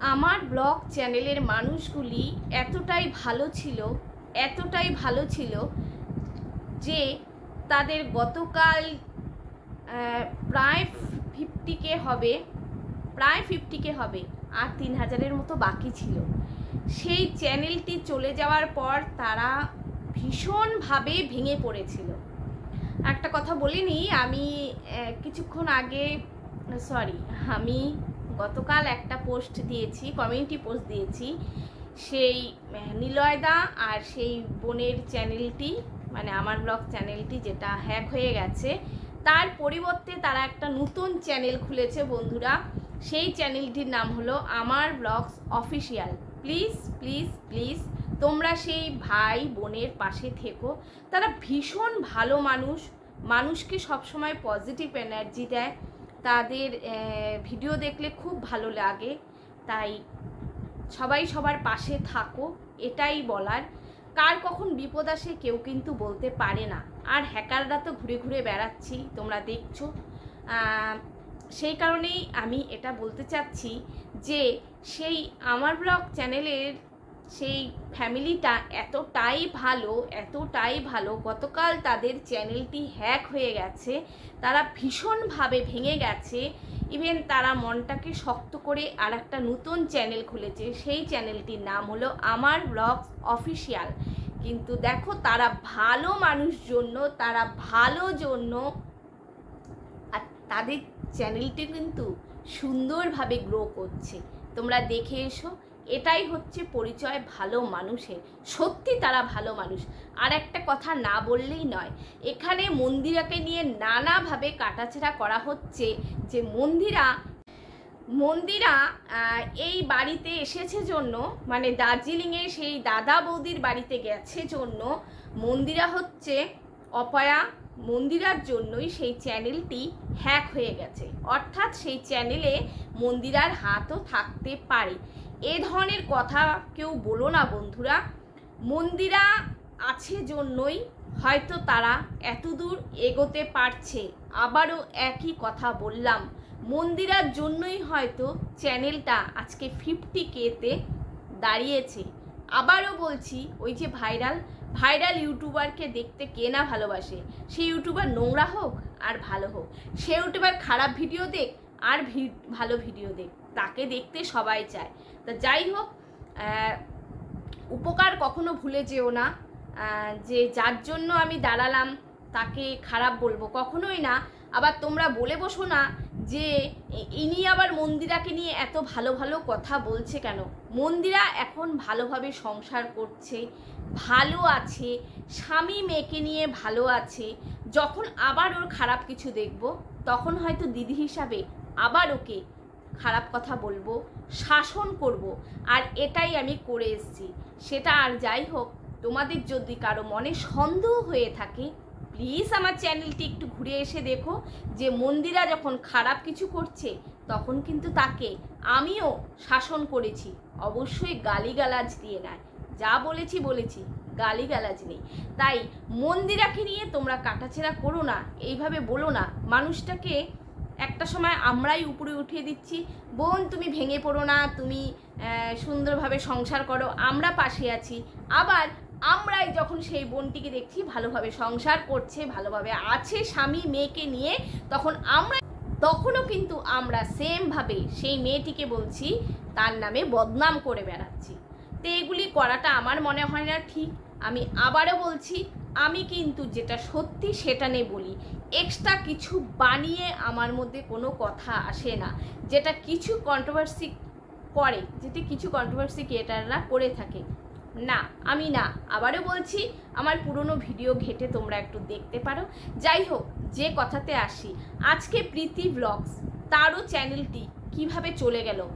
আমার ব্লগ চ্যানেলের মানুষগুলি এতটাই ভালো ছিল, এতটাই ভালো ছিল যে তাদের গতকাল প্রায় ফিফটিকে হবে, প্রায় ফিফটিকে হবে, আর তিন হাজারের মতো বাকি ছিল। সেই চ্যানেলটি চলে যাওয়ার পর তারা ভীষণভাবে ভেঙে পড়েছিল। একটা কথা বলিনি, আমি কিছুক্ষণ আগে, সরি, আমি গতকাল একটা পোস্ট দিয়েছি কমিউনিটি পোস্ট দিয়েছি। সেই নিলয়দা আর সেই বোনের চ্যানেলটি মানে আমার ব্লগ চ্যানেলটি যেটা হ্যাক হয়ে গেছে, তার পরিবর্তে তারা একটা নতুন চ্যানেল খুলেছে বন্ধুরা। সেই চ্যানেলটির নাম হলো আমার blogs official please please please, তোমরা সেই ভাই, বোনের পাশে থেকো। তারা ভীষণ ভালো মানুষ। মানুষকে সবসময় পজিটিভ এনার্জি দেয়। তাদের ভিডিও দেখলে খুব ভালো লাগে। তাই সবাই সবার পাশে থাকো, এটাই বলার। কার কখন বিপদ আসে কেউ কিন্তু বলতে পারে না। আর হ্যাকাররা তো ঘুরে ঘুরে বেড়াচ্ছি, তোমরা দেখছ। সেই কারণেই আমি এটা বলতে চাচ্ছি যে, সেই আমার ব্লগ চ্যানেলের সেই ফ্যামিলিটা এতটাই ভালো এতটাই ভালো, গতকাল তাদের চ্যানেলটি হ্যাক হয়ে গেছে, তারা ভীষণভাবে ভেঙে গেছে, ইভেন তারা মনটাকে শক্ত করে আর একটা নতুন চ্যানেল খুলেছে, সেই চ্যানেলটির নাম হলো আমার ব্লগস অফিসিয়াল কিন্তু দেখো, তারা ভালো মানুষ জন্য, তারা ভালো জন্য, আর তাদের চ্যানেলটি কিন্তু সুন্দরভাবে গ্রো করছে। তোমরা দেখে এসো এটাই হচ্ছে পরিচয় ভালো মানুষের। সত্যি তারা ভালো মানুষ। আর একটা কথা না বললেই নয়, এখানে মন্দিরাকে নিয়ে নানাভাবে কাটাছেড়া করা হচ্ছে যে মন্দিরা মন্দিরা এই বাড়িতে এসেছে জন্য মানে দার্জিলিংয়ে সেই দাদা বৌদির বাড়িতে গেছে জন্য, মন্দিরা হচ্ছে অপয়া। মন্দিরার জন্যই সেই চ্যানেলটি হ্যাক হয়ে গেছে। অর্থাৎ সেই চ্যানেলে মন্দিরার হাতও থাকতে পারে। এ ধরনের কথা কেউ বলো না বন্ধুরা। মন্দিরা আছে জন্যই হয়তো তারা এতদূর এগোতে পারছে। আবারও একই কথা বললাম। মন্দিরার জন্যই হয়তো চ্যানেলটা আজকে ফিফটি কেতে দাঁড়িয়েছে। আবারও বলছি, ওই যে ভাইরাল ভাইরাল ইউটিউবারকে দেখতে কে না ভালোবাসে? সেই ইউটিউবার নোংরা হোক আর ভালো হোক। সে ইউটিউবার খারাপ ভিডিও দেখ আর ভালো ভিডিও দেখ, তাকে দেখতে সবাই চায়। তা যাই হোক উপকার কখনো ভুলে যেও না। যে যার জন্য আমি দাঁড়ালাম, তাকে খারাপ বলব কখনোই না। আবার তোমরা বলে বসো না যে ইনি আবার মন্দিরাকে নিয়ে এত ভালো ভালো কথা বলছে কেন? মন্দিরা এখন ভালোভাবে সংসার করছে, ভালো আছে, স্বামী মেয়েকে নিয়ে ভালো আছে। যখন আবার ওর খারাপ কিছু দেখব, তখন হয়তো দিদি হিসাবে আবার ওকে খারাপ কথা বলব, শাসন করব, আর এটাই আমি করে এসেছি। সেটা আর যাই হোক, তোমাদের যদি কারও মনে সন্দেহ হয়ে থাকে প্লিজ আমার চ্যানেলটি একটু ঘুরে এসে দেখো যে মন্দিরা যখন খারাপ কিছু করছে, তখন কিন্তু তাকে আমিও শাসন করেছি। অবশ্যই গালিগালাজ দিয়ে নয়। যা বলেছি বলেছি, গালিগালাজ নেই। তাই মন্দিরাকে নিয়ে তোমরা কাটাছেড়া করো না, এইভাবে বলো না। মানুষটাকে একটা সময় আমরাই উপরে উঠিয়ে দিচ্ছি। বোন, তুমি ভেঙে পড়ো না, তুমি সুন্দরভাবে সংসার করো, আমরা পাশে আছি। আবার আমরাই যখন সেই বোনটিকে দেখছি ভালোভাবে সংসার করছে, ভালোভাবে আছে স্বামী, মেয়েকে নিয়ে, তখন আমরা, তখনও কিন্তু আমরা সেমভাবে সেই মেয়েটিকে বলছি, তার নামে বদনাম করে বেড়াচ্ছি। তো এগুলি করাটা আমার মনে হয় না ঠিক। আমি আবারও বলছি আমি কিন্তু যেটা সত্যি সেটা নিয়ে বলি। এক্সট্রা কিছু বানিয়ে আমার মধ্যে কোনো কথা আসে না। যেটা কিছু কন্ট্রোভার্সি করে, যেটি কিছু কন্ট্রোভার্সি ক্রিয়েটাররা করে থাকে। না, আমি না। আবারও বলছি, আমার পুরনো ভিডিও ঘেটে তোমরা একটু দেখতে পারো। যাই হোক, যে কথাতে আসি। আজকে প্রীতি ব্লগস তারও চ্যানেলটি কীভাবে চলে গেল?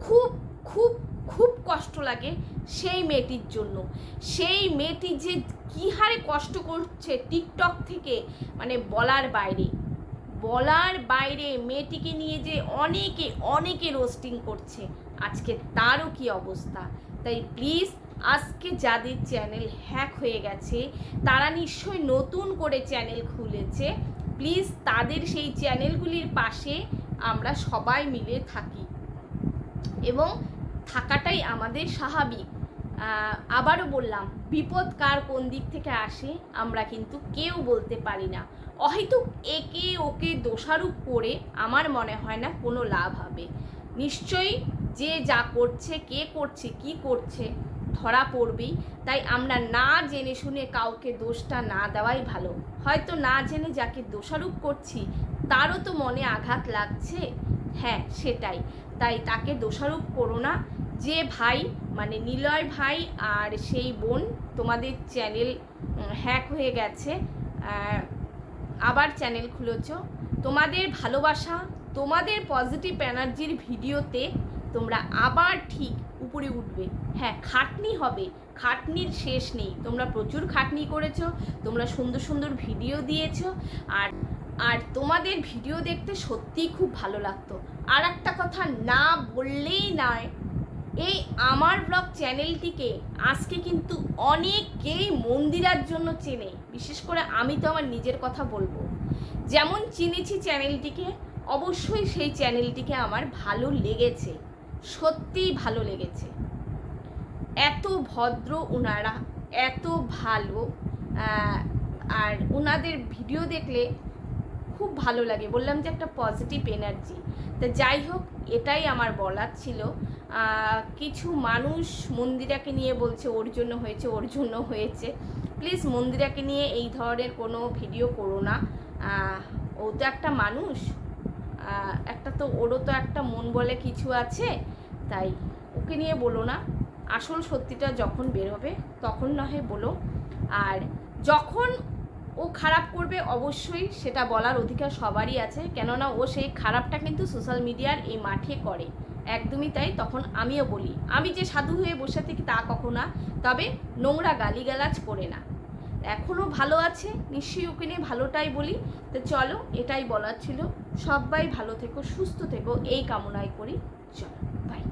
খুব খুব খুব কষ্ট লাগে সেই মেয়েটির জন্য। সেই মেয়েটি যে কী হারে কষ্ট করছে টিকটক থেকে মানে বলার বাইরে। বলার বাইরে মেয়েটিকে নিয়ে যে অনেকে অনেকে রোস্টিং করছে। আজকে তারও কি অবস্থা? তাই প্লিজ আজকে যাদের চ্যানেল হ্যাক হয়ে গেছে, তারা নিশ্চয়ই নতুন করে চ্যানেল খুলেছে। প্লিজ তাদের সেই চ্যানেলগুলির পাশে আমরা সবাই মিলে থাকি। এবং থাকাটাই আমাদের স্বাভাবিক। আবারও বললাম, বিপদ কার কোন দিক থেকে আসে আমরা কিন্তু কেউ বলতে পারি না। হয়তো একে ওকে দোষারোপ করে আমার মনে হয় না কোনো লাভ হবে। নিশ্চয়ই যে যা করছে, কে করছে, কি করছে, ধরা পড়বেই। তাই আমরা না জেনে শুনে কাউকে দোষটা না দেওয়াই ভালো। হয়তো না জেনে যাকে দোষারোপ করছি, তারও তো মনে আঘাত লাগছে। হ্যাঁ সেটাই। তাই তাকে দোষারোপ করো না। যে ভাই মানে নিলয় ভাই আর সেই বোন তোমাদের চ্যানেল হ্যাক হয়ে গেছে আবার চ্যানেল খুলেছ। তোমাদের ভালোবাসা, তোমাদের পজিটিভ এনার্জির ভিডিওতে তোমরা আবার ঠিক উপরে উঠবে। হ্যাঁ খাটনি হবে। খাটনির শেষ নেই। তোমরা প্রচুর খাটনি করেছ, তোমরা সুন্দর সুন্দর ভিডিও দিয়েছ, আর তোমাদের ভিডিও দেখতে সত্যিই খুব ভালো লাগতো। আর একটা কথা না বললেই নয়, এই আমার ব্লগ চ্যানেলটিকে আজকে কিন্তু অনেকেই মন্দিরার জন্য চেনে। বিশেষ করে আমি তো আমার নিজের কথা বলব। যেমন চিনেছি চ্যানেলটিকে, অবশ্যই সেই চ্যানেলটিকে আমার ভালো লেগেছে, সত্যিই ভালো লেগেছে। এত ভদ্র ওনারা এত ভালো আর ওনাদের ভিডিও দেখলে খুব ভালো লাগে। বললাম যে একটা পজিটিভ এনার্জি তা যাই হোক, এটাই আমার বলার ছিল। কিছু মানুষ মন্দিরাকে নিয়ে বলছে, ওর জন্য হয়েছে, ওর জন্য হয়েছে। প্লিজ মন্দিরাকে নিয়ে এই ধরনের কোনো ভিডিও করো না। ও তো একটা মানুষ। একটা তো ওরও তো একটা মন বলে কিছু আছে। তাই ওকে নিয়ে বলো না। আসল সত্যিটা যখন বের হবে তখন না হয় বলো। আর যখন ও খারাপ করবে অবশ্যই, সেটা বলার অধিকার সবারই আছে। কেননা ও সেই খারাপটা কিন্তু সোশ্যাল মিডিয়ার এই মাঠে করে। একদমই তাই, তখন আমিও বলি, আমি যে সাধু হয়ে বসে থাকি তা কখনো না, তবে নোংরা গালিগালাজ করে না। এখনও ভালো আছে, নিশ্চয়ই ওকে নিয়ে ভালোটাই বলি। তো চলো, এটাই বলার ছিল। সবাই ভালো থেকো, সুস্থ থেকো, এই কামনাই করি। চলো বাই